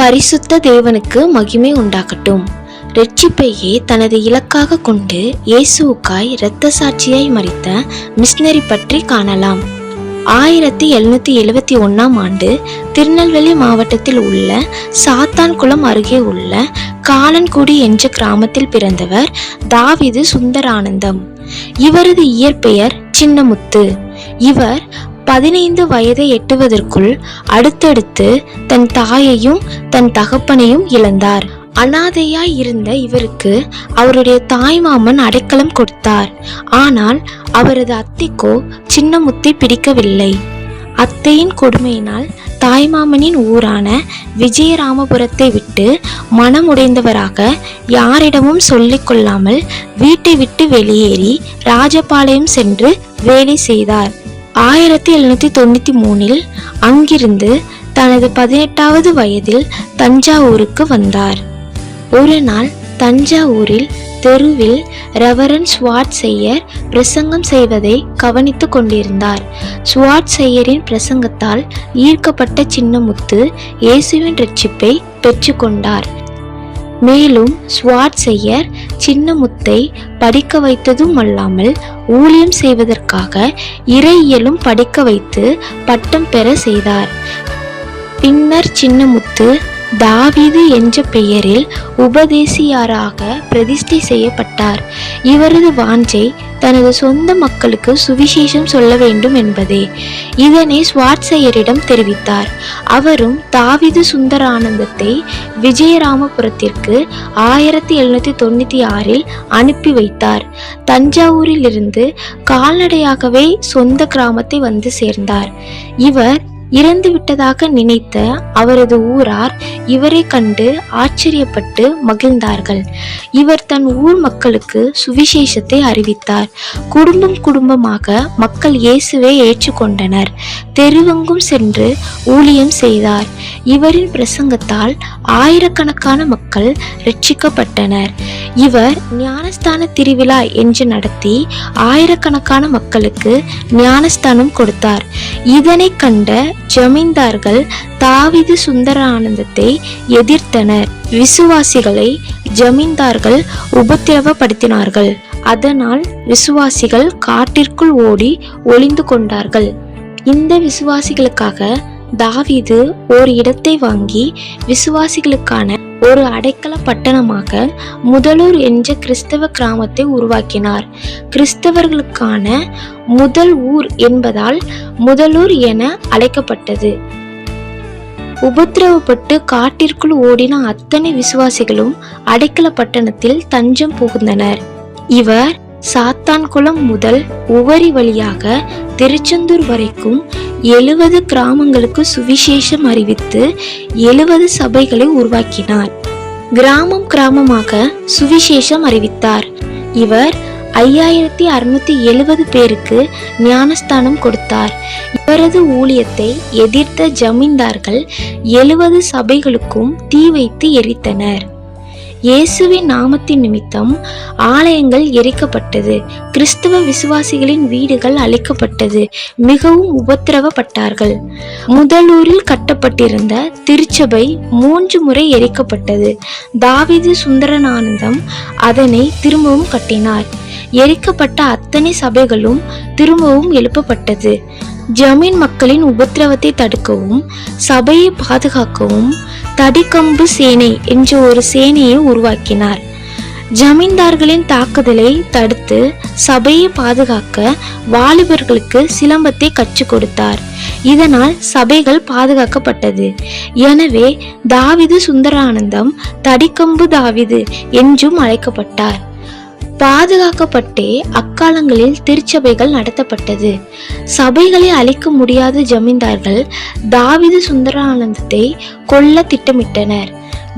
பரிசுத்த தேவனுக்கு மகிமை உண்டாகட்டும். ரட்சிப்பையே தனது இலக்காக கொண்டு இயேசுவுக்காய் இரத்த சாட்சியாய் மறித்த மிஷினரி பற்றி காணலாம். ஆயிரத்தி எழுநூத்தி எழுவத்தி ஒன்னாம் ஆண்டு திருநெல்வேலி மாவட்டத்தில் உள்ள சாத்தான்குளம் அருகே உள்ள காலன்குடி என்ற கிராமத்தில் பிறந்தவர் தாவிது சுந்தரானந்தம். இவரது இயற்பெயர் சின்னமுத்து. இவர் பதினைந்து வயதை எட்டுவதற்குள் அடுத்தடுத்து தன் தாயையும் தன் தகப்பனையும் இழந்தார். அனாதையாய் இருந்த இவருக்கு அவருடைய தாய்மாமன் அடைக்கலம் கொடுத்தார். ஆனால் அவரது அத்தைக்கோ சின்னமுத்தை பிடிக்கவில்லை. அத்தையின் கொடுமையினால் தாய்மாமனின் ஊரான விஜயராமபுரத்தை விட்டு மனமுடைந்தவராக யாரிடமும் சொல்லிக்கொள்ளாமல் வீட்டை விட்டு வெளியேறி ராஜபாளையம் சென்று வேலை செய்தார். ஆயிரத்தி எழுநூற்றி தொண்ணூற்றி மூணில் அங்கிருந்து தனது பதினெட்டாவது வயதில் தஞ்சாவூருக்கு வந்தார். ஒரு நாள் தஞ்சாவூரில் தெருவில் ரெவரன் ஸ்வாட் செய்யர் பிரசங்கம் செய்வதை கவனித்து கொண்டிருந்தார். ஸ்வாட் செய்யரின் பிரசங்கத்தால் ஈர்க்கப்பட்ட சின்னமுத்து இயேசுவின் ரட்சிப்பை பெற்றுக்கொண்டார். மேலும் ஸ்வாட் செய்யர் சின்னமுத்தை படிக்க வைத்ததும் அல்லாமல் ஊழியம் செய்வதற்காக இறையியலும் படிக்க வைத்து பட்டம் பெற செய்தார். பின்னர் சின்னமுத்து தாவீது என்ற பெயரில் உபதேசியாராக பிரதிஷ்டை செய்யப்பட்டார். இவரது வாஞ்சை தனது சொந்த மக்களுக்கு சுவிசேஷம் சொல்ல வேண்டும் என்பதே. இதனை ஸ்வாட்சையரிடம் தெரிவித்தார். அவரும் தாவிது சுந்தரானந்தத்தை விஜயராமபுரத்திற்கு ஆயிரத்தி எழுநூத்தி தொண்ணூற்றி ஆறில் அனுப்பி வைத்தார். தஞ்சாவூரிலிருந்து கால்நடையாகவே சொந்த கிராமத்தை வந்து சேர்ந்தார். இவர் இறந்து விட்டதாக நினைத்த அவரது ஊரார் இவரை கண்டு ஆச்சரியப்பட்டு மகிழ்ந்தார்கள். இவர் தன் ஊர் மக்களுக்கு சுவிசேஷத்தை அறிவித்தார். குடும்பம் குடும்பமாக மக்கள் இயேசுவை ஏற்றுக்கொண்டனர். தெருவெங்கும் சென்று ஊழியம் செய்தார். இவரின் பிரசங்கத்தால் ஆயிரக்கணக்கான மக்கள் ரட்சிக்கப்பட்டனர் இவர் ஞானஸ்தான திருவிழா என்று நடத்தி ஆயிரக்கணக்கான மக்களுக்கு ஞானஸ்தானம் கொடுத்தார். இதனை கண்ட ஜமீன்தார்கள் தாவிது சுந்தரானந்தத்தை எதிர்த்தனர். விசுவாசிகளை ஜமீன்தார்கள் உபத்திரவப்படுத்தினார்கள். அதனால் விசுவாசிகள் காட்டிற்குள் ஓடி ஒளிந்து கொண்டார்கள். இந்த விசுவாசிகளுக்காக தாவிது ஒரு இடத்தை வாங்கி விசுவாசிகளுக்கான ஒரு அடைக்கல பட்டணமாக முதலூர் என்ற கிறிஸ்தவ கிராமத்தை உருவாக்கினார். கிறிஸ்தவர்களுக்கான முதல் ஊர் என்பதால் முதலூர் என அழைக்கப்பட்டது. உபத்திரவப்பட்டு காட்டிற்குள் ஓடின அத்தனை விசுவாசிகளும் அடைக்கல பட்டணத்தில் தஞ்சம் புகுந்தனர். இவர் சாத்தான்குளம் முதல் உவரி வழியாக திருச்செந்தூர் வரைக்கும் எழுவது கிராமங்களுக்கு சுவிசேஷம் அறிவித்து எழுவது சபைகளை உருவாக்கினார். கிராமம் கிராமமாக சுவிசேஷம் அறிவித்தார். இவர் ஐயாயிரத்தி அறுநூத்தி எழுவது பேருக்கு ஞானஸ்தானம் கொடுத்தார். இவரது ஊழியத்தை எதிர்த்த ஜமீன்தார்கள் எழுவது சபைகளுக்கும் தீ வைத்து எரித்தனர். இயேசுவின் நாமத்தின் நிமித்தம் ஆலயங்கள் எரிக்கப்பட்டது. கிறிஸ்தவ விசுவாசிகளின் வீடுகள் அழிக்கப்பட்டது. மிகவும் உபத்திரவப்பட்டார்கள். முதலூரில் கட்டப்பட்டிருந்த திருச்சபை மூன்று முறை எரிக்கப்பட்டது. தாவிது சுந்தரனானந்தம் அதனை திரும்பவும் கட்டினார். எரிக்கப்பட்ட அத்தனை சபைகளும் திரும்பவும் எழுப்பப்பட்டது. ஜமீன் மக்களின் உபத்திரவத்தை தடுக்கவும் சபையை பாதுகாக்கவும் தடிக்கம்பு சேனை என்ற ஒரு சேனையை உருவாக்கினார். ஜமீன்தார்களின் தாக்குதலை தடுத்து சபையை பாதுகாக்க வாலிபர்களுக்கு சிலம்பத்தை கற்றுக் கொடுத்தார். இதனால் சபைகள் பாதுகாக்கப்பட்டது. எனவே தாவிது சுந்தரானந்தம் தடிக்கம்பு தாவிது என்றும் அழைக்கப்பட்டார். பாதுகாக்கப்பட்டே அக்காலங்களில் திருச்சபைகள் நடத்தப்பட்டது. சபைகளை அழிக்க முடியாத ஜமீன்தார்கள் தாவிது சுந்தரானந்தத்தை கொல்ல திட்டமிட்டனர்.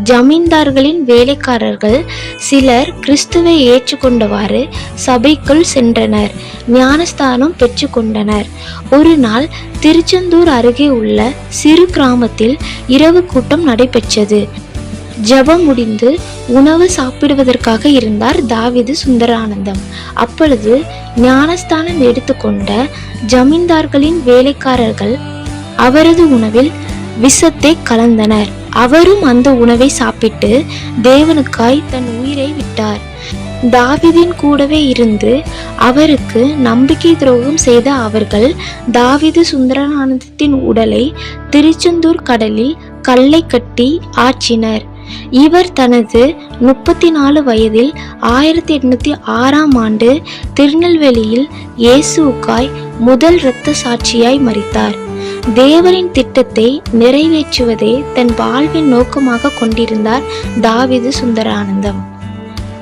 ஜமீன்தார்களின் வேலைக்காரர்கள் சிலர் கிறிஸ்துவை ஏற்றுக்கொண்டவாறு சபைக்குள் சென்றனர். ஞானஸ்தானம் பெற்றுக்கொண்டனர். ஒரு நாள் திருச்செந்தூர் அருகே உள்ள சிறு கிராமத்தில் இரவு கூட்டம் நடைபெற்றது. ஜெபம் முடிந்து உணவு சாப்பிடுவதற்காக இருந்தார் தாவிது சுந்தரானந்தம். அப்பொழுது ஞானஸ்தானம் எடுத்துக்கொண்ட ஜமீன்தார்களின் வேலைக்காரர்கள் அவரது உணவில் விஷத்தை கலந்தனர். அவரும் அந்த உணவை சாப்பிட்டு தேவனுக்காய் தன் உயிரை விட்டார். தாவிதின் கூடவே இருந்து அவருக்கு நம்பிக்கை துரோகம் செய்த அவர்கள் தாவிது சுந்தரானந்தத்தின் உடலை திருச்செந்தூர் கடலில் கல்லை கட்டி ஆற்றினர். இவர் தனது முப்பத்தி நாலு வயதில் ஆயிரத்தி எட்நூத்தி ஆறாம் ஆண்டு திருநெல்வேலியில் இயேசுக்காய் முதல் இரத்த சாட்சியாய் மறித்தார் தேவரின் திட்டத்தை நிறைவேற்றுவதே தன் வாழ்வின் நோக்கமாக கொண்டிருந்தார் தாவிது சுந்தரானந்தம்.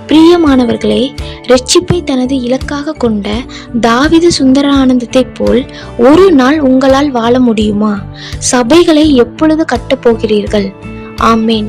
பிரியமானவர்களே ரட்சிப்பை தனது இலக்காக கொண்ட தாவிது சுந்தரானந்தத்தைப் போல் ஒரு நாள் உங்களால் வாழ முடியுமா? சபைகளை எப்பொழுது கட்டப் போகிறீர்கள் ஆமேன்.